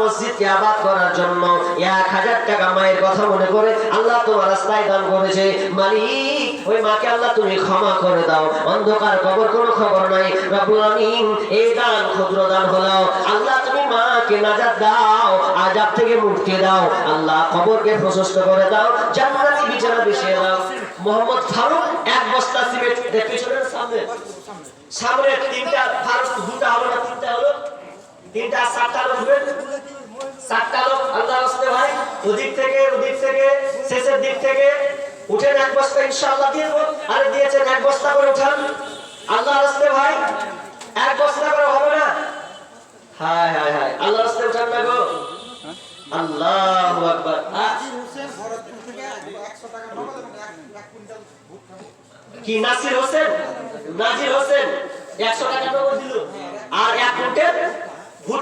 মসজিদকে আবাদ করার জন্য এক হাজার টাকা মায়ের কথা মনে করে আল্লাহ তোমার রাস্তায় দান করেছে। মালিক, ওই মাকে আল্লাহ তুমি ক্ষমা করে দাও। অন্ধকার খবর কোনো খবর নাই। রব্বুল এই দান ক্ষুদ্র দান হলো। আল্লাহ তুমি মাকে নাজাত দাও, আজাব থেকে মুক্তি দাও। আল্লাহ কবরকে প্রশস্ত করে দাও। জান্নাতি বিছানা বিছিয়ে দাও। মোহাম্মদ ফারুক, এক বস্তা সিমেন্ট পিছনের সামনে। সামনে তিনটা ফারুক, দুটা হলো তিনটা হলো। তিনটা সাতটা লোক উঠবেন সাতটা লোক আল্লাহ রাস্তে ভাই, ওদিক থেকে ওদিক থেকে, শেষের দিক থেকে। উঠেন এক বস্তা ইনশাআল্লাহ দিয়ে দেবো। আরে দিয়েছেন এক বস্তা করে উঠান। আল্লাহ রাস্তে ভাই, এক বস্তা করে হবে না। হায় হায় হায়, আল্লাহ রাস্তে উঠান না গো। আল্লাহু আকবার। হ্যাঁ। কি, নাসির হোসেন? নাজির হোসেন। একশো টাকা নগদ দিল আর এক কুইন্টাল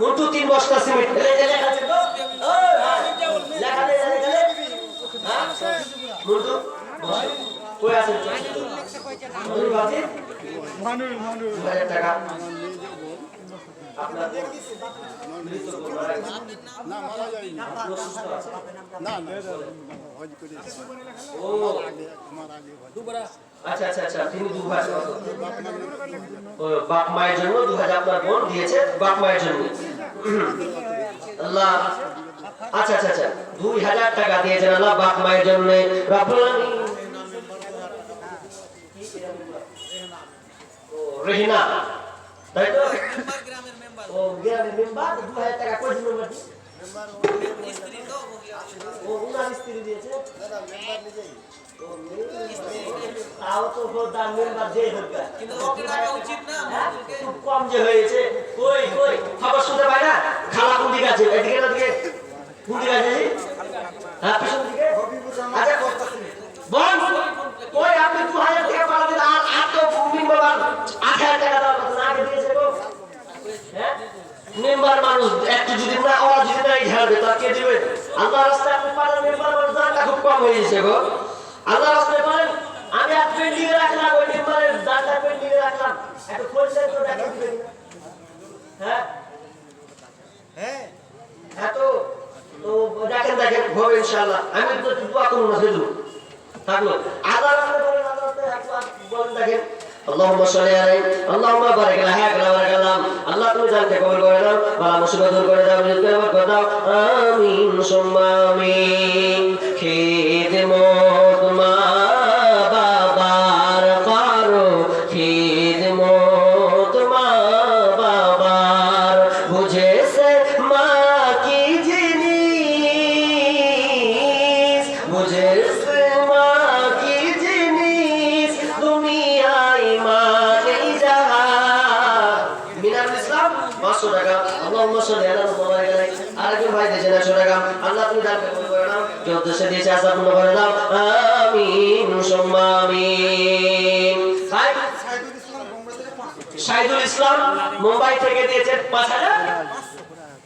মুন্টু তিন বস্তা সিমেন্ট। হ্যাঁ? মুন্টু কই আছেন? মানুষ মানুষ টাকা। আচ্ছা আচ্ছা আচ্ছা বাপ মায়ের জন্য দু হাজার আপনার বোন দিয়েছে বাপ মায়ের জন্য আল্লাহ আচ্ছা আচ্ছা আচ্ছা দুই হাজার টাকা দিয়েছেন আল্লাহ। বাপ মায়ের জন্য রেহিনা তাই তো ও গ্রামের মেম্বার দু হাজার টাকা কই দিল ও উনার মেম্বার টাকা মেম্বার দেওয়ার কথা না আগে দিয়েছে গো হ্যাঁ মেম্বার মানুষ একটু যদি না ওরা যদি না ঝাড়বে তো কে দিবে? আল্লাহ রাস্তায় আপনি পারেন মেম্বার মানুষ দানটা খুব কম হয়ে গেছে গো। আল্লাহ রাস্তায় পারেন আমি আর পেন্ডিং এ রাখলাম ওই মেম্বারের দানটা পেন্ডিং রাখলাম। একটু খোঁজলেন তো দেখা দিবেন হ্যাঁ? হ্যাঁ। হ্যাঁ তো তো দেখেন দেখেন হবে ইনশাআল্লাহ। আমি তো দোয়া করব না শুধু থাকল। আল্লাহ রাস্তায় বলেন আল্লাহ রাস্তায় একবার বলেন দেখেন। اللهم صل عليه اللهم بارك له حياك له بارك الله আল্লাহ তুমি জানতে কবুল করে দাও বালা মুসিবত দূর করে দাও রিজিক কবুল করে দাও আমিন সুম্মা আমিন খিদমত আল্লাহুম্মা সাল্লি আলা মুহাম্মাদ আরেকজন ভাই দিয়েছেন একশো টাকা আল্লাহ তুমি দান কবুল করে নাও যে দিয়েছে আশা পূর্ণ করে দাও আমিন সুম্মা সাইদুল ইসলাম মুম্বাই থেকে দিয়েছেন পাঁচ হাজার।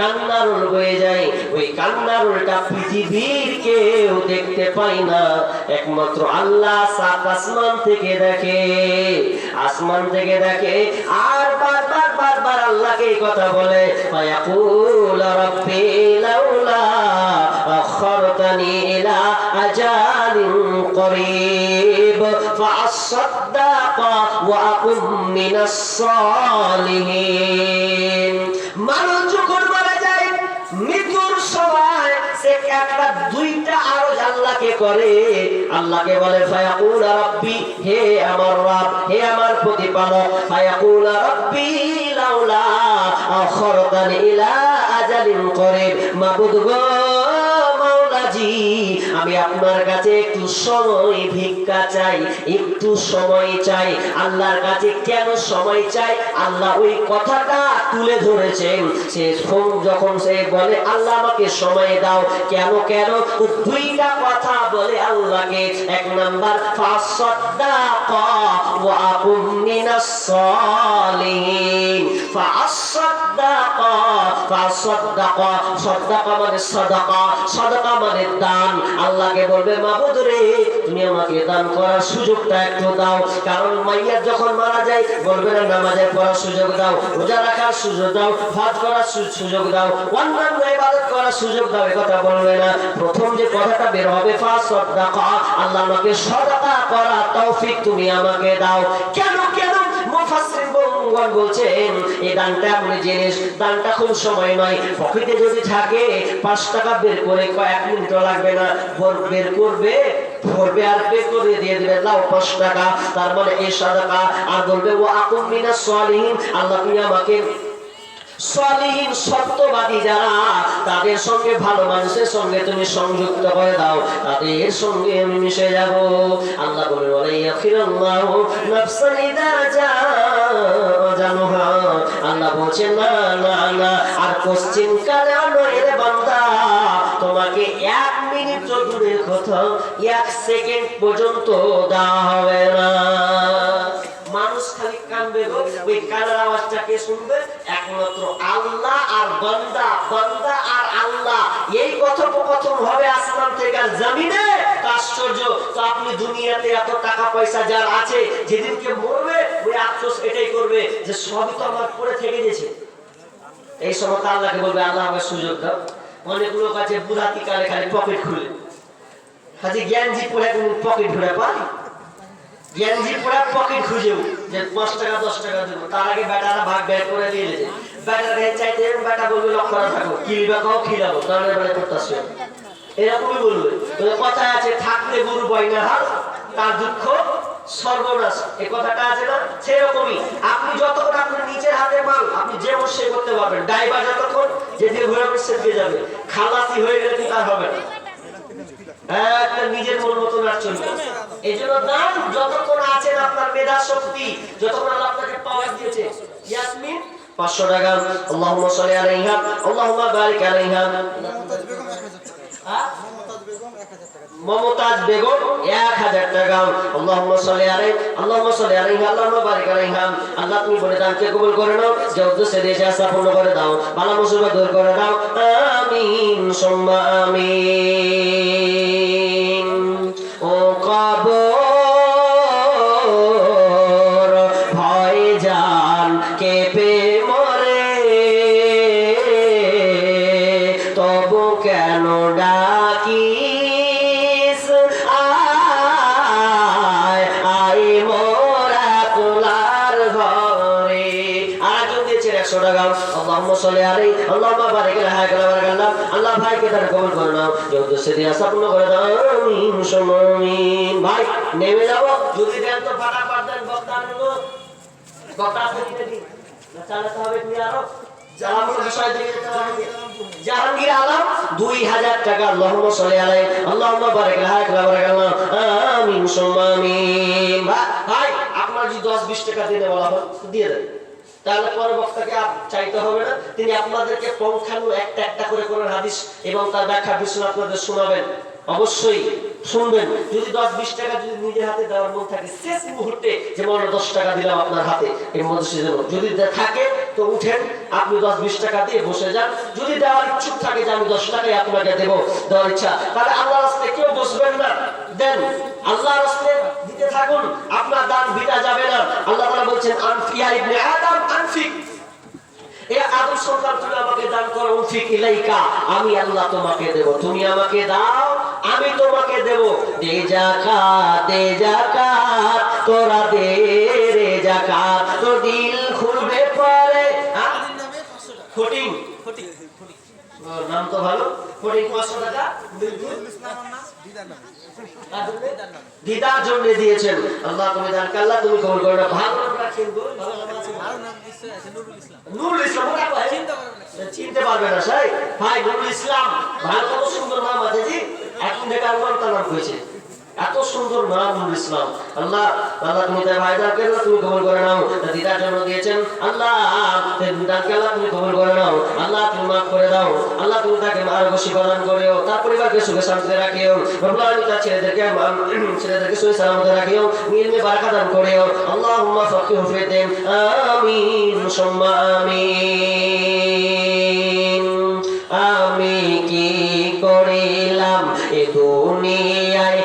কান্নার রোল বয়ে যায়। ওই কান্নার রোলটা পৃথিবীর কেউ দেখতে পায় না। একমাত্র আল্লাহ সাত আসমান থেকে দেখে। আসমান থেকে দেখে। আর বারবার বারবার আল্লাহকে এই কথা বলে লাউলা আখরতানি ইলা আজালিন আল্লাহকে করে, আল্লাহকে বলে, ফায়াকুল রাব্বি, হে আমার রব, হে আমার প্রতিপালক, ফায়াকুল রাব্বি, লাউলা আখরতানি ইলা আজালিন করিব। মাবুদ গো মাওলাজি আমি আপনার কাছে একটু সময় ভিক্ষা চাই, একটু সময় চাই। আল্লাহর কাছে কেন সময় চাই? আল্লাহ ওই কথাটা তুলে ধরেছেন। সে ফোন যখন সে বলে, আল্লাহ আমাকে সময় দাও। কেন কেন? দুইটা কথা বলে আল্লাহকে। এক নাম্বার সাদাকা মানে সাদাকা সাদাকা মানে দান। আল্লাহকে বলবে মাবুদ রে তুমি আমাকে দান করার সুযোগটা একটু দাও। কারণ মাইয়া যখন মারা যায়, বলবে না নামাজের পড়ার সুযোগ দাও, রোজা রাখার সুযোগ দাও, হজ করার সুযোগ দাও, অন্যান্য ইবাদত করার সুযোগ দাও। কথা বলবে না। প্রথম যে কথাটা বের হবে ফাসাদ্দাকা আল্লাহ আমাকে সাদাকা করা তৌফিক তুমি আমাকে দাও। কেন কেন? মুফাসসির বঙ্গন বলছেন এই দানটা এমন জিনিস দানটা খুব সময় নয়। পকেটে যদি থাকে, পাঁচ টাকা বের করে কয়েক মিনিট লাগবে না। ভোর বের করবে ভরবে আর বের করে দিয়ে দেবে। লাও পাঁচ টাকা। তার মানে এই সাদাকা। আর বলবে ও আকুম মিনাস সালিহিন। আল্লাহ তুমি আমাকে সলিহীন সত্যবাদী যারা, তাদের সঙ্গে ভালো মানুষের সঙ্গে তুমি সংযুক্ত করে দাও। তাদের সঙ্গে আমি মিশে যাব। আল্লাহ বলে আল্লাহ বলছে না না না আর পশ্চিম কালে বান্দা, তোমাকে এক মিনিট দূরের কথা এক সেকেন্ড পর্যন্ত দেওয়া হবে না। মানুষ খালি কানবে ওই কানের আওয়াজটা কে শুনবে? একমাত্র আল্লাহ আর বান্দা বান্দা আর আল্লাহ। এই কথোপকথন হবে আসমান থেকে আর জমিনে? আশ্চর্য। তো আপনি দুনিয়াতে এত টাকা পয়সা যার আছে, যেদিনকে মরবে, ওই আফসোস এটাই করবে যে সবই তো আমার পরে থেকে গেছে। এই সময় আল্লাহকে বলবে, আল্লাহ আমাকে সুযোগ দাও। অনেক লোক আছে বুড়াতি কালে খালি পকেট খুলে। হাজি জ্ঞানজি পড়ে পকেট ঘুরে পাই? গেঞ্জি পরে পকেট খুঁজেও যে পাঁচ টাকা দশ টাকা দেবো। তার আগে বেটারা ভাগ বের করে দিয়ে দিয়েছে চাইতে বেটা বলবে লক্ষ্য থাকো। কিলবা খাও খিলাবো। তাহলে বেড়ে করতেছে এরকমই বলবে। কথা আছে থাকলে গরু বয়না হাল তার দুঃখ সর্বনাশ। এই কথাটা আছে না? সেরকমই। আপনি যতক্ষণ আপনার নিজের হাতে মাল আপনি যে সে করতে পারবেন। ড্রাইভার যতক্ষণ যে যেদিকে ঘোরাবে সেদিকে যাবে। খালাসি হয়ে গেলে আর হবে না? হ্যাঁ, একটা নিজের মন মতো নাচ চলবে এই জন্য দান যতক্ষণ আছেন আপনার মেধা শক্তি, যতক্ষণ আল্লাহ আপনাকে পাওয়ার দিয়েছে। ইয়াসমিন পাঁচশো টাকা। আল্লাহুম্মা সাল্লি আলাইহা, আল্লাহুম্মা বারিক আলাইহা? মমতাজ বেগম, এক হাজার টাকা। আল্লাহুম্মা সাল্লি আলাইহি আল্লাহুম্মা সাল্লি আলাইহা, আল্লাহুম্মা বারিক আলাইহা। আল্লাহ তুমি বলে দানকে কবুল করে নাও? যে উদ্দেশ্যে দিয়েছে আশা পূর্ণ করে দাও। বালা মুসিবত দূর করে দাও। আমিন, সুম্মা আমিন। ভয় জান কেঁপে সাল্লি আলাইহি আল্লাহুম্মা বারিক আলাইহি ওয়া বারাকাল্লাহ আল্লাহ ভাইকে তার কবুল করে নাও। যে উদ্দেশ্যে দিয়ে আশা পূর্ণ করে দাও আমিন ভাই। নেমে যাব যদি দেন তো ফাটাফাট দেন বক্তা নেব। বক্তা দিতে দিন। না চালাতে হবে তুমি আরও? যেতে জাহাঙ্গীর আলম, দুই হাজার টাকা হয়, দিয়ে দেন। তাহলে পরে বক্তাকে চাইতে হবে না। তিনি আপনাদেরকে পঙ্খানু একটা একটা করে কোরআন হাদিস এবং তার ব্যাখ্যা বিশ্লেষণ আপনাদের শোনাবেন। অবশ্যই শুনবেন, যদি দশ বিশ টাকা যদি নিজের হাতে দেওয়ার মন থাকে, শেষ মুহূর্তে যে মনে দশ টাকা দিলাম আপনার হাতে এই মধ্যে জন্য যদি থাকে, তো উঠেন, আপনি দশ বিশ টাকা দিয়ে বসে যান। যদি দেওয়ার ইচ্ছুক থাকে যে আমি দশ টাকাই আপনাকে দেবো, দেওয়ার ইচ্ছা, তাহলে আল্লাহ রাস্তায় কেউ বসবেন না। দেন আল্লাহ রাস্তায় দিতে থাকুন, আপনার দান ভিটা যাবে না। আল্লাহ তাআলা বলছেন আনফিয়া ইবনে আদম আনফিক আমি আল্লাহ তোমাকে দেব। তুমি আমাকে দাও, আমি তোমাকে দেব। দে তোরা দে রে জাকাত দিল খুলবে পরে। নাম তো ভালো। দিদার জন্য দিয়েছেন। আল্লাহ তুমি দান আল্লাহ তুমি কবুল করো। ভালো আছে। নুরুল ইসলাম? চিনতে পারবে না ভাই ভাই, নুরুল ইসলাম ভারত সুন্দর নাম আছে জি এখন তার নাম হয়েছে এত সুন্দর নুরুল ইসলাম। আল্লাহ আল্লাহ তুমি তার ভাই দানকে আল্লাহ তুমি কবুল করে নাও দিদার জন্য দিয়েছেন। আল্লাহ, তার আল্লাহ তুমি কবুল করে নাও, আল্লাহ তুমি মাফ করে দাও, আল্লাহ তুমি তাকে মার্গশী প্রদান করেও, তার পরিবারকে সুখে শান্তিতে রাখিও, রব্বুল আলামিন তার ছেলেদেরকে মা- ছেলেদেরকে সুখে সালামতে রাখিও ইলমে বারাকা দান করেও, আল্লাহুম্মা ফাকিহু ফিদ্দিন আমিন, সুম্মা আমিন। আমি কি করিলাম এ দুনিয়ায়?